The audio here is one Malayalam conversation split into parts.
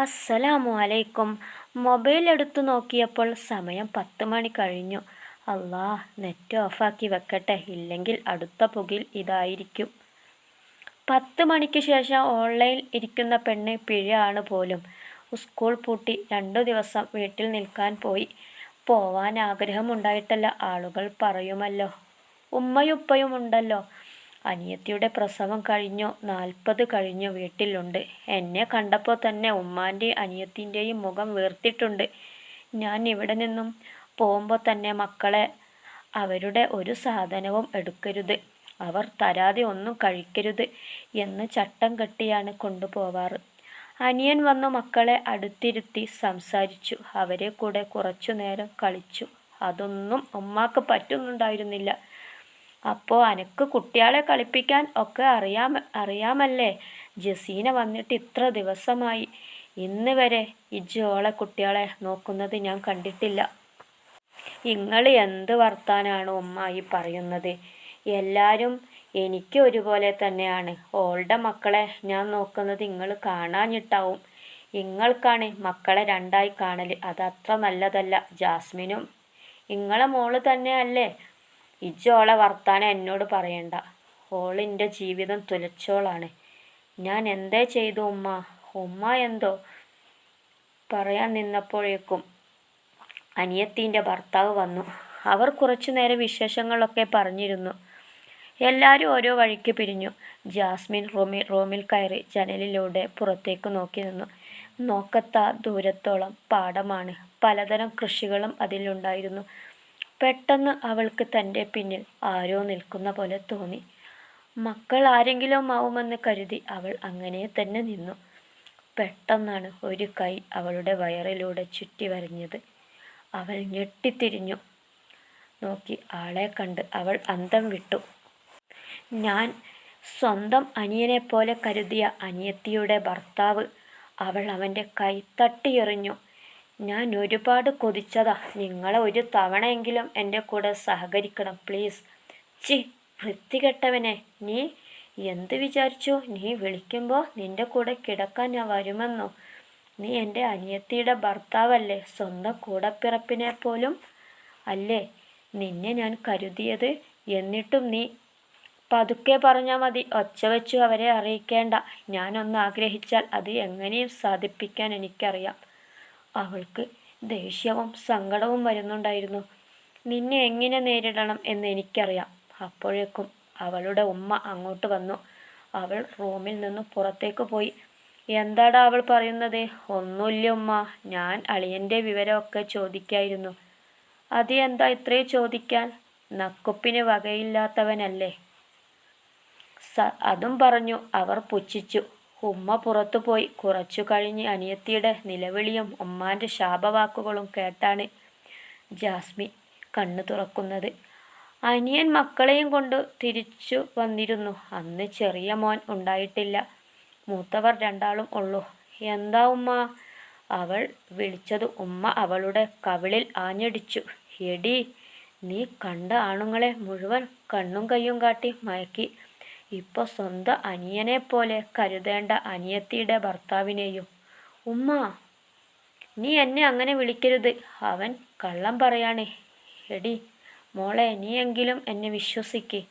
അസ്സലാമു അലൈക്കും. മൊബൈൽ എടുത്തു നോക്കിയപ്പോൾ സമയം പത്ത് മണി കഴിഞ്ഞു. അള്ളാഹ് നെറ്റ് ഓഫാക്കി വെക്കട്ടെ. ഇല്ലെങ്കിൽ അടുത്ത പുകിൽ ഇതായിരിക്കും. പത്ത് മണിക്ക് ശേഷം ഓൺലൈൻ ഇരിക്കുന്ന പെണ്ണ് പിഴയാണ് പോലും. സ്കൂൾ പൂട്ടി രണ്ടു ദിവസം വീട്ടിൽ നിൽക്കാൻ പോയി. പോവാൻ ആഗ്രഹമുണ്ടായിട്ടല്ല ആളുകൾ പറയുമല്ലോ. ഉമ്മയുപ്പയും ഉണ്ടല്ലോ. അനിയത്തിയുടെ പ്രസവം കഴിഞ്ഞോ നാൽപ്പത് കഴിഞ്ഞോ വീട്ടിലുണ്ട്. എന്നെ കണ്ടപ്പോൾ തന്നെ ഉമ്മാന്റെയും അനിയത്തിന്റെയും മുഖം വീർത്തിട്ടുണ്ട്. ഞാൻ ഇവിടെ നിന്നും പോകുമ്പോൾ തന്നെ മക്കളെ അവരുടെ ഒരു സാധനവും എടുക്കരുത്. അവർ തരാതെ ഒന്നും കഴിക്കരുത് എന്ന് ചട്ടം കെട്ടിയാണ് കൊണ്ടുപോവാറ്. അനിയൻ വന്നു മക്കളെ അടുത്തിരുത്തി സംസാരിച്ചു. അവരെ കൂടെ കുറച്ചു നേരം കളിച്ചു. അതൊന്നും ഉമ്മാക്ക് പറ്റുന്നുണ്ടായിരുന്നില്ല. അപ്പോൾ അനക്ക് കുട്ടികളെ കളിപ്പിക്കാൻ ഒക്കെ അറിയാം അറിയാമല്ലേ? ജസീന വന്നിട്ട് ഇത്ര ദിവസമായി. ഇന്ന് വരെ ഇജ്ജോളെ കുട്ടികളെ നോക്കുന്നത് ഞാൻ കണ്ടിട്ടില്ല. നിങ്ങൾ എന്ത് വർത്താനാണ് ഉമ്മ ഈ പറയുന്നത്? എല്ലാവരും എനിക്ക് ഒരുപോലെ തന്നെയാണ്. ഓളുടെ മക്കളെ ഞാൻ നോക്കുന്നത് നിങ്ങൾ കാണാഞ്ഞിട്ടാവും. ഇങ്ങൾക്കാണ് മക്കളെ രണ്ടായി കാണൽ അതത്ര നല്ലതല്ല. ജാസ്മിനും ഇങ്ങളെ മോൾ തന്നെയല്ലേ? ഇജ്ജോളെ വർത്താനം എന്നോട് പറയണ്ട. ഓളിന്റെ ജീവിതം തുലച്ചോളാണ്. ഞാൻ എന്തേ ചെയ്തു ഉമ്മ? ഉമ്മ എന്തോ പറയാൻ നിന്നപ്പോഴേക്കും അനിയത്തിന്റെ ഭർത്താവ് വന്നു. അവർ കുറച്ചു നേരം വിശേഷങ്ങളൊക്കെ പറഞ്ഞിരുന്നു. എല്ലാവരും ഓരോ വഴിക്ക് പിരിഞ്ഞു. ജാസ്മിൻ റൂമിൽ റൂമിൽ കയറി ജനലിലൂടെ പുറത്തേക്ക് നോക്കി നിന്നു. നോക്കത്ത ദൂരത്തോളം പാടമാണ്. പലതരം കൃഷികളും അതിലുണ്ടായിരുന്നു. പെട്ടെന്ന് അവൾക്ക് തന്റെ പിന്നിൽ ആരോ നിൽക്കുന്ന പോലെ തോന്നി. മക്കൾ ആരെങ്കിലും ആവുമെന്ന് കരുതി അവൾ അങ്ങനെ തന്നെ നിന്നു. പെട്ടെന്നാണ് ഒരു കൈ അവളുടെ വയറിലൂടെ ചുറ്റി വരഞ്ഞത്. അവൾ ഞെട്ടിത്തിരിഞ്ഞു. നോക്കി ആളെ കണ്ട് അവൾ അന്തം വിട്ടു. ഞാൻ സ്വന്തം അനിയനെ പോലെ കരുതിയ അനിയത്തിയുടെ ഭർത്താവ് അവൾ അവന്റെ കൈ തട്ടിയെറിഞ്ഞു. ഞാൻ ഒരുപാട് കൊതിച്ചതാ. നിങ്ങൾ ഒരു തവണയെങ്കിലും എന്റെ കൂടെ സഹകരിക്കണം പ്ലീസ് ചി വൃത്തികെട്ടവനെ. നീ എന്ത് വിചാരിച്ചു? നീ വിളിക്കുമ്പോൾ നിന്റെ കൂടെ കിടക്കാൻ ഞാൻ വരുമെന്നോ? നീ എന്റെ അനിയത്തിയുടെ ഭർത്താവല്ലേ? സ്വന്തം കൂടപ്പിറപ്പിനെ പോലും അല്ലേ? നിന്നെ ഞാൻ കരുതിയത്. എന്നിട്ടും നീ പതുക്കെ പറഞ്ഞാൽ മതി. ഒച്ച വെച്ചു അവരെ അറിയിക്കേണ്ട. ഞാനൊന്ന് ആഗ്രഹിച്ചാൽ അത് എങ്ങനെയും സാധിപ്പിക്കാൻ എനിക്കറിയാം. അവൾക്ക് ദേഷ്യവും സങ്കടവും വരുന്നുണ്ടായിരുന്നു. നിന്നെ എങ്ങനെ നേരിടണം എന്ന് എനിക്കറിയാം. അപ്പോഴേക്കും അവളുടെ ഉമ്മ അങ്ങോട്ട് വന്നു. അവൾ റൂമിൽ നിന്ന് പുറത്തേക്ക് പോയി. എന്താടാ അവൾ പറയുന്നത്? ഒന്നുമില്ല ഉമ്മ. ഞാൻ അളിയന്റെ വിവരമൊക്കെ ചോദിക്കായിരുന്നു. അത് എന്താ ഇത്രയും ചോദിക്കാൻ? നക്കുപ്പിന് വകയില്ലാത്തവനല്ലേ. സ അതും പറഞ്ഞു. അവർ പുച്ഛിച്ചു. ഉമ്മ പുറത്തുപോയി കുറച്ചു കഴിഞ്ഞ് അനിയത്തിയുടെ നിലവിളിയും ഉമ്മാന്റെ ശാപവാക്കുകളും കേട്ടാണ് ജാസ്മി കണ്ണു തുറക്കുന്നത്. അനിയൻ മക്കളെയും കൊണ്ട് തിരിച്ചു വന്നിരുന്നു. അന്ന് ചെറിയ മോൻ ഉണ്ടായിട്ടില്ല. മൂത്തവർ രണ്ടാളും ഉള്ളൂ. എന്താ ഉമ്മ? അവൾ വിളിച്ചത് ഉമ്മ അവളുടെ കവിളിൽ ആഞ്ഞടിച്ചു. എടി നീ കണ്ട ആണുങ്ങളെ മുഴുവൻ കണ്ണും കയ്യും കാട്ടി മയക്കി. ഇപ്പോൾ സ്വന്തം അനിയനെ പോലെ കരുതേണ്ട അനിയത്തിയുടെ ഭർത്താവിനെയും. ഉമ്മ നീ എന്നെ അങ്ങനെ വിളിക്കരുത്. അവൻ കള്ളം പറയാണ്. എടി മോളെ നീയെങ്കിലും എന്നെ വിശ്വസിക്ക്.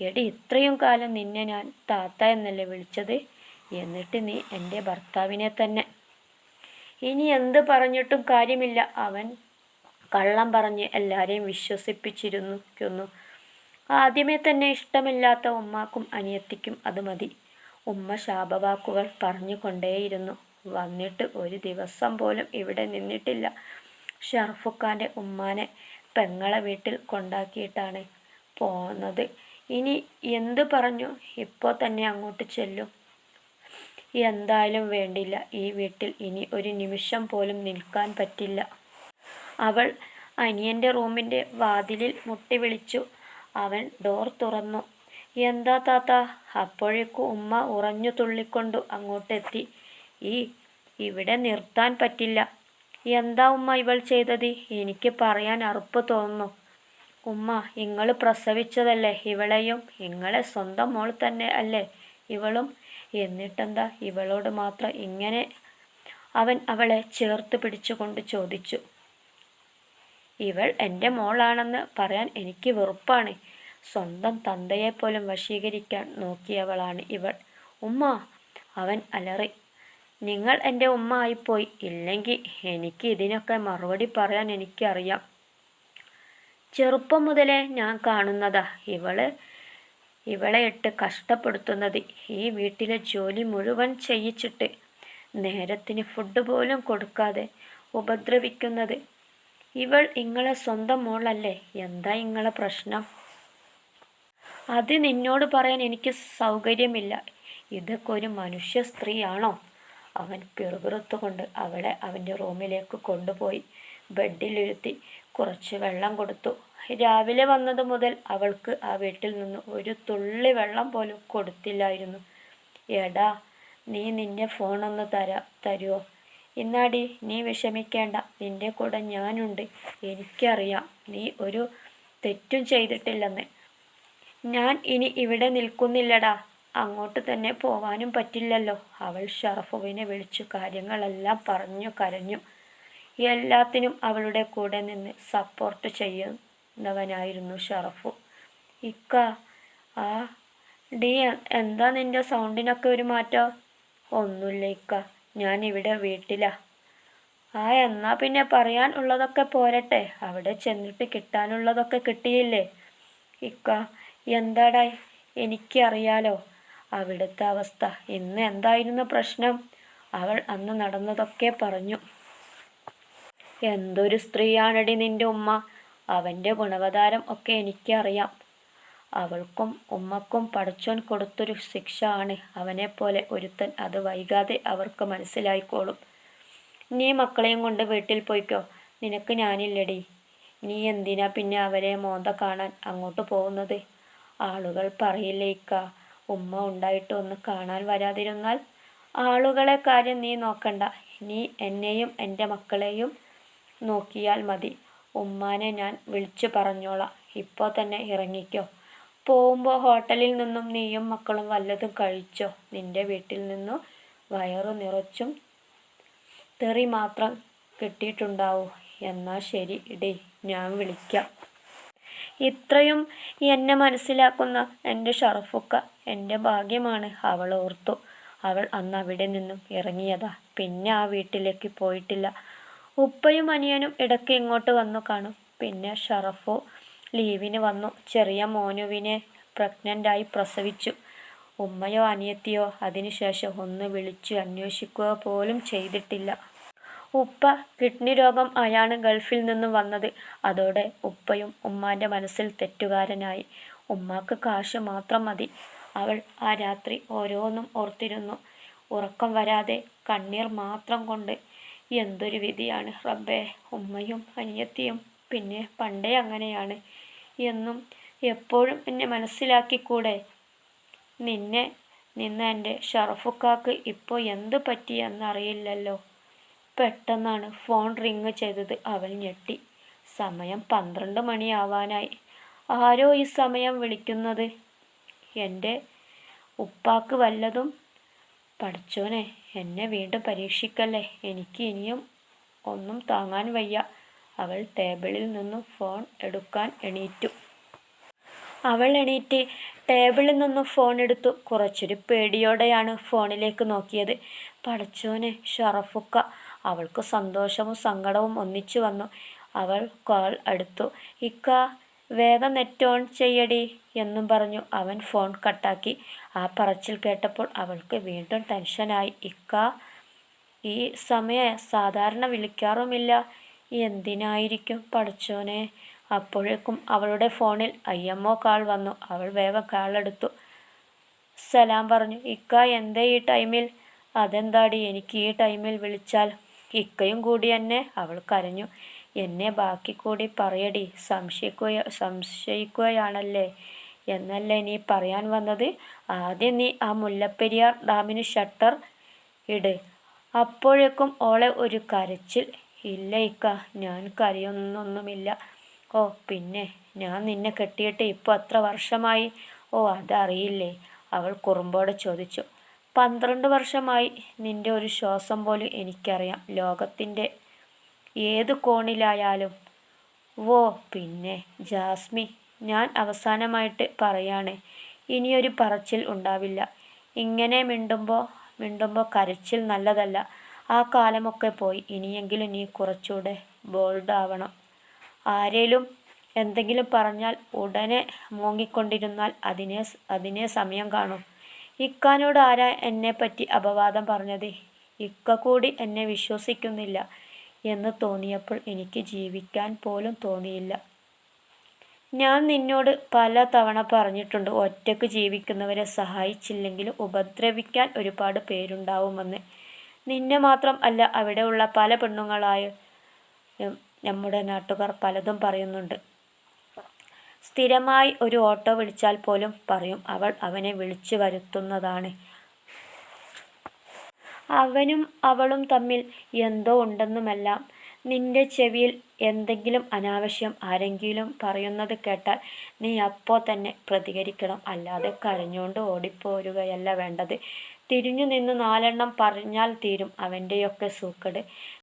എടി ഇത്രയും കാലം നിന്നെ ഞാൻ താത്ത എന്നല്ലേ വിളിച്ചത്? എന്നിട്ട് നീ എന്റെ ഭർത്താവിനെ തന്നെ. ഇനി എന്ത് പറഞ്ഞിട്ടും കാര്യമില്ല. അവൻ കള്ളം പറഞ്ഞ് എല്ലാവരെയും വിശ്വസിപ്പിച്ചിരുന്നു. ആദ്യമേ തന്നെ ഇഷ്ടമില്ലാത്ത ഉമ്മാക്കും അനിയത്തിക്കും അത് മതി. ഉമ്മ ശാപവാക്കുകൾ പറഞ്ഞു കൊണ്ടേയിരുന്നു. വന്നിട്ട് ഒരു ദിവസം പോലും ഇവിടെ നിന്നിട്ടില്ല. ഷർഫുഖാന്റെ ഉമ്മാനെ പെങ്ങളെ വീട്ടിൽ കൊണ്ടാക്കിയിട്ടാണ് പോന്നത്. ഇനി എന്ത് പറഞ്ഞു? ഇപ്പോൾ തന്നെ അങ്ങോട്ട് ചെല്ലും. എന്തായാലും വേണ്ടില്ല. ഈ വീട്ടിൽ ഇനി ഒരു നിമിഷം പോലും നിൽക്കാൻ പറ്റില്ല. അവൾ അനിയന്റെ റൂമിന്റെ വാതിലിൽ മുട്ടി വിളിച്ചു. അവൻ ഡോർ തുറന്നു. എന്താ താത്ത? അപ്പോഴേക്കും ഉമ്മ ഉറഞ്ഞു തുള്ളിക്കൊണ്ടു അങ്ങോട്ടെത്തി. ഈ ഇവിടെ നിർത്താൻ പറ്റില്ല. എന്താ ഉമ്മ ഇവൾ ചെയ്തത്? എനിക്ക് പറയാൻ അറുപ്പ് തോന്നുന്നു. ഉമ്മ നിങ്ങൾ പ്രസവിച്ചതല്ലേ? ഇവളെയും നിങ്ങളെ സ്വന്തം മോൾ തന്നെ അല്ലേ? ഇവളും എന്നിട്ടെന്താ? ഇവളോട് മാത്രം ഇങ്ങനെ? അവൻ അവളെ ചേർത്ത് പിടിച്ചുകൊണ്ട് ചോദിച്ചു. ഇവൾ എന്റെ മോളാണെന്ന് പറയാൻ എനിക്ക് വെറുപ്പാണ്. സ്വന്തം തന്തയെപ്പോലും വശീകരിക്കാൻ നോക്കിയവളാണ് ഇവൾ. ഉമ്മ അവൻ അലറി നിങ്ങൾ എന്റെ ഉമ്മ ആയിപ്പോയി. ഇല്ലെങ്കിൽ എനിക്ക് ഇതിനൊക്കെ മറുപടി പറയാൻ എനിക്കറിയാം. ചെറുപ്പം മുതലേ ഞാൻ കാണുന്നതാ ഇവൾ ഇവളെ ഇട്ട് കഷ്ടപ്പെടുത്തുന്നത്. ഈ വീട്ടിലെ ജോലി മുഴുവൻ ചെയ്യിച്ചിട്ട് നേരത്തിന് ഫുഡ് പോലും കൊടുക്കാതെ ഉപദ്രവിക്കുന്നത്. ഇവൾ ഇങ്ങളെ സ്വന്തം മോളല്ലേ? എന്താ ഇങ്ങളെ പ്രശ്നം? അത് നിന്നോട് പറയാൻ എനിക്ക് സൗകര്യമില്ല. ഇതൊക്കെ ഒരു മനുഷ്യ സ്ത്രീയാണോ? അവൻ പിറുപിറുത്തുകൊണ്ട് അവളെ അവന്റെ റൂമിലേക്ക് കൊണ്ടുപോയി ബെഡിലിരുത്തി കുറച്ച് വെള്ളം കൊടുത്തു. രാവിലെ വന്നത് മുതൽ അവൾക്ക് ആ വീട്ടിൽ നിന്ന് ഒരു തുള്ളി വെള്ളം പോലും കൊടുത്തില്ലായിരുന്നു. എടാ നീ നിന്റെ ഫോണൊന്ന് തരാ തരുമോ ഇന്നാടി നീ വിഷമിക്കേണ്ട. നിന്റെ കൂടെ ഞാനുണ്ട്. എനിക്കറിയാം നീ ഒരു തെറ്റും ചെയ്തിട്ടില്ലെന്ന്. ഞാൻ ഇനി ഇവിടെ നിൽക്കുന്നില്ലടാ. അങ്ങോട്ട് തന്നെ പോവാനും പറ്റില്ലല്ലോ. അവൾ ഷറഫുവിനെ വിളിച്ചു കാര്യങ്ങളെല്ലാം പറഞ്ഞു കരഞ്ഞു. എല്ലാത്തിനും അവളുടെ കൂടെ നിന്ന് സപ്പോർട്ട് ചെയ്യുന്നവനായിരുന്നു ഷറഫു. ഇക്ക ആ ഡി എന്താ നിന്റെ സൗണ്ടിനൊക്കെ ഒരു മാറ്റം? ഒന്നുമില്ല ഇക്ക. ഞാൻ ഇവിടെ വീട്ടിലാ. ആ എന്നാ പിന്നെ പറയാൻ ഉള്ളതൊക്കെ പോരട്ടെ. അവിടെ ചെന്നിട്ട് കിട്ടാനുള്ളതൊക്കെ കിട്ടിയില്ലേ? ഇക്ക എന്താടാ? എനിക്കറിയാലോ. അവിടുത്തെ അവസ്ഥ. ഇന്ന് എന്തായിരുന്നു പ്രശ്നം? അവൾ അന്ന് നടന്നതൊക്കെ പറഞ്ഞു. എന്തൊരു സ്ത്രീയാണടി നിന്റെ ഉമ്മ. അവന്റെ ഗുണവതാരം ഒക്കെ എനിക്കറിയാം. അവൾക്കും ഉമ്മക്കും പടച്ചോൻ കൊടുത്തൊരു ശിക്ഷ ആണ് അവനെപ്പോലെ ഒരുത്തൻ അത് വൈകാതെ അവർക്ക് മനസ്സിലായിക്കോളും. നീ മക്കളെയും കൊണ്ട് വീട്ടിൽ പോയിക്കോ. നിനക്ക് ഞാനില്ലടി. നീ എന്തിനാ പിന്നെ അവരെ മോന്ത കാണാൻ അങ്ങോട്ട് പോകുന്നത്? ആളുകൾ പറയില്ലേക്ക ഉമ്മ ഉണ്ടായിട്ട് ഒന്ന് കാണാൻ വരാതിരുന്നാൽ ആളുകളെ കാര്യം നീ നോക്കണ്ട. നീ എന്നെയും എന്റെ മക്കളെയും നോക്കിയാൽ മതി. ഉമ്മാനെ ഞാൻ വിളിച്ചു പറഞ്ഞോളാം. ഇപ്പോൾ തന്നെ ഇറങ്ങിക്കോ. പോകുമ്പോൾ ഹോട്ടലിൽ നിന്നും നീയും മക്കളും വല്ലതും കഴിച്ചോ? നിന്റെ വീട്ടിൽ നിന്നും വയറു നിറച്ചും തെറി മാത്രം കിട്ടിയിട്ടുണ്ടാവൂ. എന്നാൽ ശരി ഇടേ ഞാൻ വിളിക്കാം. ഇത്രയും എന്നെ മനസ്സിലാക്കുന്ന എന്റെ ഷറഫുക്ക എന്റെ ഭാഗ്യമാണ് അവൾ ഓർത്തു. അവൾ അന്ന് അവിടെ നിന്നും ഇറങ്ങിയതാ. പിന്നെ ആ വീട്ടിലേക്ക് പോയിട്ടില്ല. ഉപ്പയും അനിയനും ഇടയ്ക്ക് ഇങ്ങോട്ട് വന്നു കാണും. പിന്നെ ഷറഫു ലീവിന് വന്നു. ചെറിയ മോനുവിനെ പ്രഗ്നന്റായി പ്രസവിച്ചു. ഉമ്മയോ അനിയത്തിയോ അതിനുശേഷം ഒന്ന് വിളിച്ചു അന്വേഷിക്കുക പോലും ചെയ്തിട്ടില്ല. ഉപ്പ കിഡ്നി രോഗം ആയാണ് ഗൾഫിൽ നിന്നും വന്നത്. അതോടെ ഉപ്പയും ഉമ്മാന്റെ മനസ്സിൽ തെറ്റുകാരനായി. ഉമ്മാക്ക് കാശ് മാത്രം മതി. അവൾ ആ രാത്രി ഓരോന്നും ഓർത്തിരുന്നു. ഉറക്കം വരാതെ കണ്ണീർ മാത്രം കൊണ്ട്. എന്തൊരു വിധിയാണ് റബ്ബേ. ഉമ്മയും അനിയത്തിയും പിന്നെ പണ്ടേ അങ്ങനെയാണ്. എന്നും എപ്പോഴും എന്നെ മനസ്സിലാക്കിക്കൂടെ? നിന്നെ നിന്ന് എന്റെ ഷറഫുക്കാക്ക് ഇപ്പോൾ എന്ത് പറ്റിയെന്നറിയില്ലല്ലോ. പെട്ടെന്നാണ് ഫോൺ റിങ് ചെയ്തത്. അവൾ ഞെട്ടി. സമയം പന്ത്രണ്ട് മണിയാവാനായി. ആരോ ഈ സമയം വിളിക്കുന്നത്? എന്റെ ഉപ്പാക്ക് വല്ലതും? പഠിച്ചോനെ എന്നെ വീണ്ടും പരീക്ഷിക്കല്ലേ? എനിക്ക് ഇനിയും ഒന്നും താങ്ങാൻ വയ്യ. അവൾ ടേബിളിൽ നിന്നും ഫോൺ എടുക്കാൻ എണീറ്റു. അവൾ എണീറ്റ് ടേബിളിൽ നിന്നും ഫോൺ എടുത്തു. കുറച്ചൊരു പേടിയോടെയാണ് ഫോണിലേക്ക് നോക്കിയത്. പഠിച്ചോനെ ഷറഫുക്ക. അവൾക്ക് സന്തോഷവും സങ്കടവും ഒന്നിച്ചു വന്നു. അവൾ കോൾ എടുത്തു. ഇക്ക വേഗം നെറ്റ് ഓൺ ചെയ്യടി എന്നും പറഞ്ഞു. അവൻ ഫോൺ കട്ടാക്കി. ആ പറച്ചിൽ കേട്ടപ്പോൾ അവൾക്ക് വീണ്ടും ടെൻഷനായി. ഇക്ക ഈ സമയം സാധാരണ വിളിക്കാറുമില്ല. എന്തിനായിരിക്കും പഠിച്ചോനെ? അപ്പോഴേക്കും അവളുടെ ഫോണിൽ അയ്യമ്മ കാൾ വന്നു. അവൾ വേഗം കാളെടുത്തു സലാം പറഞ്ഞു. ഇക്ക എന്തേ ഈ ടൈമിൽ? അതെന്താടി? എനിക്ക് ഈ ടൈമിൽ വിളിച്ചാൽ ഇക്കയും കൂടി എന്നെ? അവൾ കരഞ്ഞു. എന്നെ ബാക്കി കൂടി പറയടി. സംശയിക്കുക സംശയിക്കുകയാണല്ലേ? എന്നല്ലേ നീ പറയാൻ വന്നത്? ആദ്യം നീ ആ മുല്ലപ്പെരിയാർ ഡാമിന് ഷട്ടർ ഇട്. അപ്പോഴേക്കും ഓളെ ഒരു കരച്ചിൽ ഇല്ല ഇക്ക ഞാൻ കരയൊന്നൊന്നുമില്ല. ഓ പിന്നെ ഞാൻ നിന്നെ കെട്ടിയിട്ട് ഇപ്പോൾ അത്ര വർഷമായി? ഓ അതറിയില്ലേ. അവൾ കുറുമ്പോടെ ചോദിച്ചു. പന്ത്രണ്ട് വർഷമായി നിന്റെ ഒരു ശ്വാസം പോലും എനിക്കറിയാം ലോകത്തിന്റെ ഏത് കോണിലായാലും. ഓ പിന്നെ ജാസ്മി ഞാൻ അവസാനമായിട്ട് പറയാണ് ഇനിയൊരു പറച്ചിൽ ഉണ്ടാവില്ല. ഇങ്ങനെ മിണ്ടുമ്പോൾ മിണ്ടുമ്പോൾ കരച്ചിൽ നല്ലതല്ല. ആ കാലമൊക്കെ പോയി. ഇനിയെങ്കിലും നീ കുറച്ചുകൂടെ ബോൾഡ് ആവണം. ആരേലും എന്തെങ്കിലും പറഞ്ഞാൽ ഉടനെ മൂങ്ങിക്കൊണ്ടിരുന്നാൽ അതിനെ അതിനെ സമയം കാണും. ഇക്കാനോട് ആരാ എന്നെപ്പറ്റി അപവാദം പറഞ്ഞത്? ഇക്ക കൂടി എന്നെ വിശ്വസിക്കുന്നില്ല എന്ന് തോന്നിയപ്പോൾ എനിക്ക് ജീവിക്കാൻ പോലും തോന്നിയില്ല. ഞാൻ നിന്നോട് പല തവണ പറഞ്ഞിട്ടുണ്ട് ഒറ്റയ്ക്ക് ജീവിക്കുന്നവരെ സഹായിച്ചില്ലെങ്കിൽ ഉപദ്രവിക്കാൻ ഒരുപാട് പേരുണ്ടാവുമെന്ന്. നിന്നെ മാത്രം അല്ല അവിടെയുള്ള പല പെണ്ണുങ്ങളായ നമ്മുടെ നാട്ടുകാർ പലതും പറയുന്നുണ്ട്. സ്ഥിരമായി ഒരു ഓട്ടോ വിളിച്ചാൽ പോലും പറയും അവൾ അവനെ വിളിച്ചു വരുത്തുന്നതാണ്. അവനും അവളും തമ്മിൽ എന്തോ ഉണ്ടെന്നുമെല്ലാം നിന്റെ ചെവിയിൽ എന്തെങ്കിലും അനാവശ്യം ആരെങ്കിലും പറയുന്നത് കേട്ടാൽ നീ അപ്പോൾ തന്നെ പ്രതികരിക്കണം. അല്ലാതെ കരഞ്ഞുകൊണ്ട് ഓടിപ്പോരുകയല്ല വേണ്ടത്. തിരിഞ്ഞു നിന്ന് നാലെണ്ണം പറഞ്ഞാൽ തീരും അവന്റെയൊക്കെ സൂക്കട്.